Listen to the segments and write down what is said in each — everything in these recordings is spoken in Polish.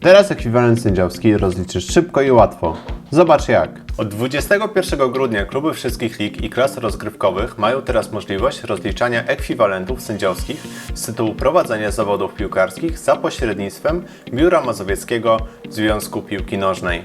Teraz ekwiwalent sędziowski rozliczysz szybko i łatwo. Zobacz jak. Od 21 grudnia kluby wszystkich lig i klas rozgrywkowych mają teraz możliwość rozliczania ekwiwalentów sędziowskich z tytułu prowadzenia zawodów piłkarskich za pośrednictwem Biura Mazowieckiego Związku Piłki Nożnej.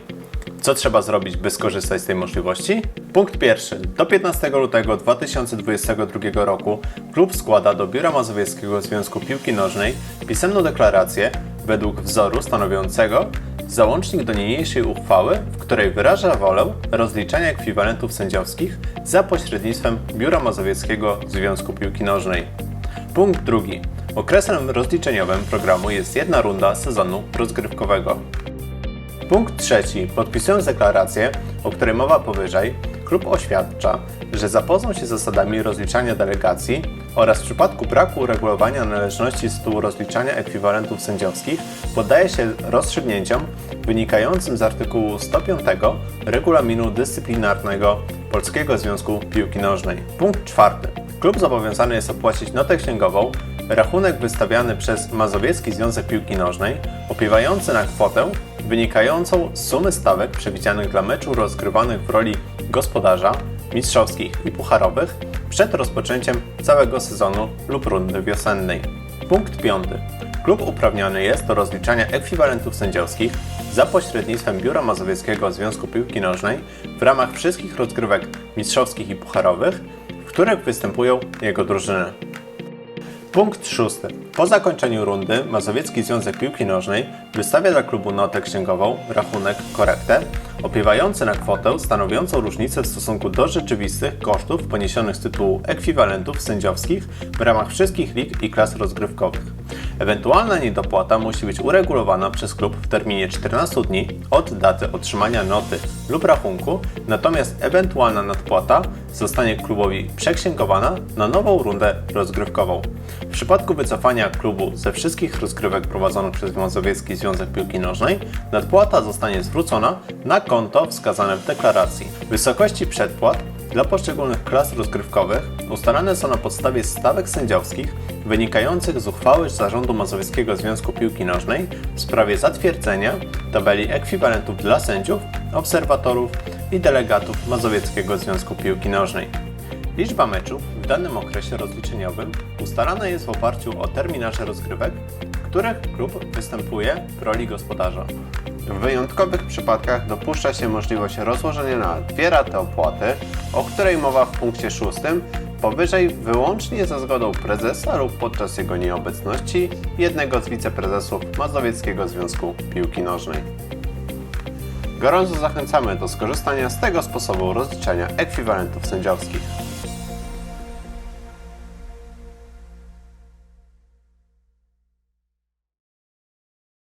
Co trzeba zrobić, by skorzystać z tej możliwości? Punkt pierwszy. Do 15 lutego 2022 roku klub składa do Biura Mazowieckiego Związku Piłki Nożnej pisemną deklarację według wzoru stanowiącego załącznik do niniejszej uchwały, w której wyraża wolę rozliczania ekwiwalentów sędziowskich za pośrednictwem Biura Mazowieckiego Związku Piłki Nożnej. Punkt drugi. Okresem rozliczeniowym programu jest jedna runda sezonu rozgrywkowego. Punkt trzeci. Podpisując deklarację, o której mowa powyżej, klub oświadcza, że zapoznał się z zasadami rozliczania delegacji oraz w przypadku braku uregulowania należności z tytułu rozliczania ekwiwalentów sędziowskich poddaje się rozstrzygnięciom wynikającym z artykułu 105 Regulaminu Dyscyplinarnego Polskiego Związku Piłki Nożnej. Punkt czwarty. Klub zobowiązany jest opłacić notę księgową, rachunek wystawiany przez Mazowiecki Związek Piłki Nożnej, opiewający na kwotę wynikającą z sumy stawek przewidzianych dla meczu rozgrywanych w roli gospodarza, mistrzowskich i pucharowych przed rozpoczęciem całego sezonu lub rundy wiosennej. Punkt 5. Klub uprawniony jest do rozliczania ekwiwalentów sędziowskich za pośrednictwem Biura Mazowieckiego Związku Piłki Nożnej w ramach wszystkich rozgrywek mistrzowskich i pucharowych, w których występują jego drużyny. Punkt szósty. Po zakończeniu rundy Mazowiecki Związek Piłki Nożnej wystawia dla klubu notę księgową, rachunek, korektę, opiewający na kwotę stanowiącą różnicę w stosunku do rzeczywistych kosztów poniesionych z tytułu ekwiwalentów sędziowskich w ramach wszystkich lig i klas rozgrywkowych. Ewentualna niedopłata musi być uregulowana przez klub w terminie 14 dni od daty otrzymania noty lub rachunku, natomiast ewentualna nadpłata zostanie klubowi przeksięgowana na nową rundę rozgrywkową. W przypadku wycofania klubu ze wszystkich rozgrywek prowadzonych przez Mazowiecki Związek Piłki Nożnej, nadpłata zostanie zwrócona na konto wskazane w deklaracji. Wysokości przedpłat dla poszczególnych klas rozgrywkowych ustalane są na podstawie stawek sędziowskich wynikających z uchwały Zarządu Mazowieckiego Związku Piłki Nożnej w sprawie zatwierdzenia tabeli ekwiwalentów dla sędziów, obserwatorów i delegatów Mazowieckiego Związku Piłki Nożnej. Liczba meczów w danym okresie rozliczeniowym ustalana jest w oparciu o terminarze rozgrywek, w których klub występuje w roli gospodarza. W wyjątkowych przypadkach dopuszcza się możliwość rozłożenia na dwie raty opłaty, o której mowa w punkcie szóstym, powyżej wyłącznie za zgodą prezesa lub podczas jego nieobecności jednego z wiceprezesów Mazowieckiego Związku Piłki Nożnej. Gorąco zachęcamy do skorzystania z tego sposobu rozliczania ekwiwalentów sędziowskich.